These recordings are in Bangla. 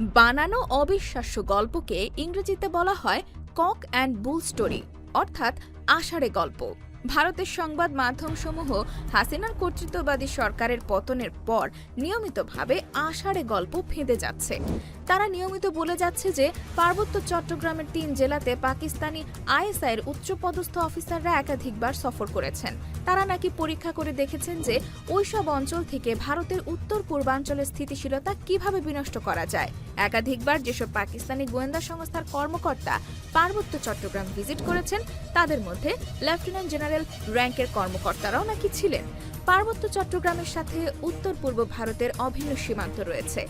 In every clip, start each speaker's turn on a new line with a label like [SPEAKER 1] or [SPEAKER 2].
[SPEAKER 1] বানানো অবিশ্বাস্য গল্পকে ইংরেজিতে বলা হয় কক অ্যান্ড বুল স্টোরি, অর্থাৎ আষাঢ়ে গল্প। ভারতের সংবাদ মাধ্যমসমূহ হাসিনার কর্তৃত্ববাদী সরকারের পতনের পর নিয়মিতভাবে আষাঢ়ে গল্প ফেঁদে যাচ্ছে। তারা নিয়মিত বলে যাচ্ছে যে পার্বত্য চট্টগ্রামের তিন জেলাতে পাকিস্তানি আইএসআইয়ের উচ্চপদস্থ অফিসাররা একাধিকবার সফর করেছেন। তারা নাকি পরীক্ষা করে দেখেছেন যে ওইসব অঞ্চল থেকে ভারতের উত্তর পূর্বাঞ্চলের স্থিতিশীলতা কীভাবে বিনষ্ট করা যায়। একাধিকবার যেসব পাকিস্তানি গোয়েন্দা সংস্থার কর্মকর্তা পার্বত্য চট্টগ্রাম ভিজিট করেছেন, তাদের মধ্যে লেফটেন্যান্ট জেনারেল র্যাঙ্কের কর্মকর্তারাও নাকি ছিলেন। পার্বত্য চট্টগ্রামের সাথে উত্তর পূর্ব ভারতের অভিন্ন সীমান্ত রয়েছে।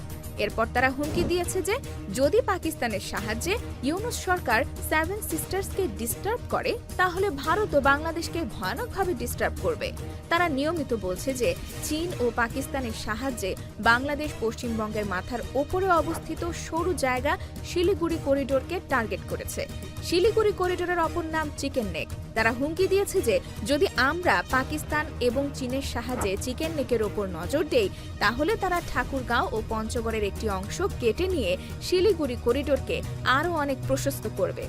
[SPEAKER 1] এরপর তারা হুমকি দিয়েছে যে, যদি পাকিস্তানের সাহায্যে ইউনুস সরকার সেভেন সিস্টার্সকে ডিস্টার্ব করে, তাহলে ভারত ও বাংলাদেশকে ভয়ানকভাবে ডিস্টার্ব করবে। তারা নিয়মিত বলছে যে, চীন ও পাকিস্তানের সাহায্যে বাংলাদেশ পশ্চিমবঙ্গের মাথার ওপরে অবস্থিত সরু জায়গা শিলিগুড়ি করিডোরকে টার্গেট করেছে। শিলিগুড়ি করিডোরের অপর নাম চিকেন নেক তারা হুমকি দিয়েছে যে, যদি আমরা পাকিস্তান এবং চীনের সাহায্যে চিকেন নেকের ওপর নজর দেই, তাহলে তারা ঠাকুরগাঁও ও পঞ্চগড়ের একটি অংশ কেটে নিয়ে শিলিগুড়ি করিডোরকে আরও অনেক প্রশস্ত করবে।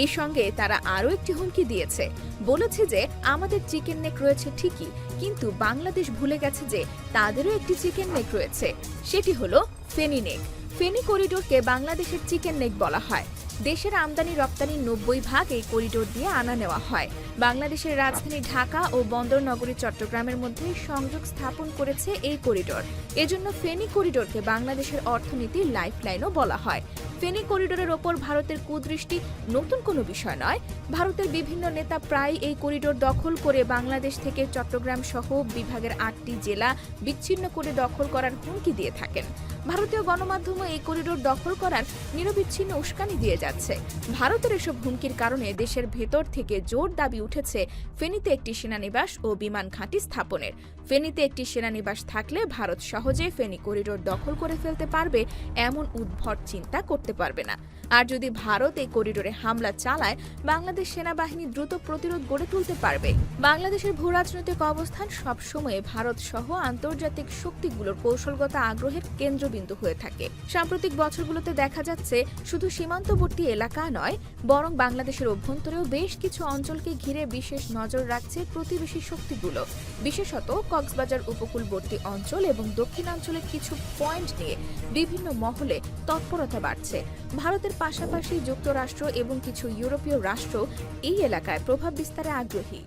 [SPEAKER 1] এই সঙ্গে তারা আরও একটি হুমকি দিয়েছে। বলেছে যে আমাদের চিকেন নেক রয়েছে ঠিকই, কিন্তু বাংলাদেশ ভুলে গেছে যে তাদেরও একটি চিকেন নেক রয়েছে। সেটি হলো ফেনি নেক। ফেনি করিডোরকে বাংলাদেশের চিকেন নেক বলা হয়। দেশের আমদানি রপ্তানির নব্বই ভাগ এই করিডোর দিয়ে আনা নেওয়া হয়। বাংলাদেশের রাজধানী ঢাকা ও বন্দর নগরী চট্টগ্রামের মধ্যে সংযোগ স্থাপন করেছে এই করিডোর। এজন্য ফেনী করিডোরকে বাংলাদেশের অর্থনীতির লাইফলাইনও বলা হয়। ফেনী করিডোরের ওপর ভারতের কুদৃষ্টি নতুন কোনো বিষয় নয়। ভারতের বিভিন্ন নেতা প্রায় এই করিডোর দখল করে বাংলাদেশ থেকে চট্টগ্রাম সহ বিভাগের আটটি জেলা বিচ্ছিন্ন করে দখল করার হুমকি দিয়ে থাকেন। ভারতীয় গণমাধ্যমও এই করিডোর দখল করার নিরবিচ্ছিন্ন উস্কানি দিয়ে যাচ্ছে। ভারতের এসব হুমকির কারণে দেশের ভেতর থেকে জোর দাবি উঠেছে ফেনীতে একটি সেনানিবাস ও বিমান ঘাঁটি স্থাপনের। ফেনীতে একটি সেনানিবাস থাকলে ভারত সহজে ফেনী করিডোর দখল করে ফেলতে পারবে এমন উদ্ভট চিন্তা করতে পারবে না। আর যদি ভারত এই করিডোরে হামলা চালায়, বাংলাদেশ সেনাবাহিনী দ্রুত প্রতিরোধ গড়ে তুলতে পারবে। বাংলাদেশের ভূ রাজনৈতিক অবস্থান সবসময় ভারত সহ আন্তর্জাতিক শক্তিগুলোর কৌশলগত আগ্রহের কেন্দ্রবিন্দু হয়ে থাকে। সাম্প্রতিক বছরগুলোতে দেখা যাচ্ছে শুধু সীমান্তবর্তী এলাকা নয়, বরং বাংলাদেশের অভ্যন্তরেও বেশ কিছু অঞ্চলকে ঘিরে বিশেষ নজর রাখছে প্রতিবেশী শক্তিগুলো। বিশেষত কক্সবাজার উপকূলবর্তী অঞ্চল এবং দক্ষিণাঞ্চলের কিছু পয়েন্ট নিয়ে বিভিন্ন মহলে তৎপরতা বাড়ছে। ভারতের পাশাপাশি যুক্তরাষ্ট্র এবং কিছু ইউরোপীয় রাষ্ট্র এই এলাকায় প্রভাব বিস্তারে আগ্রহী।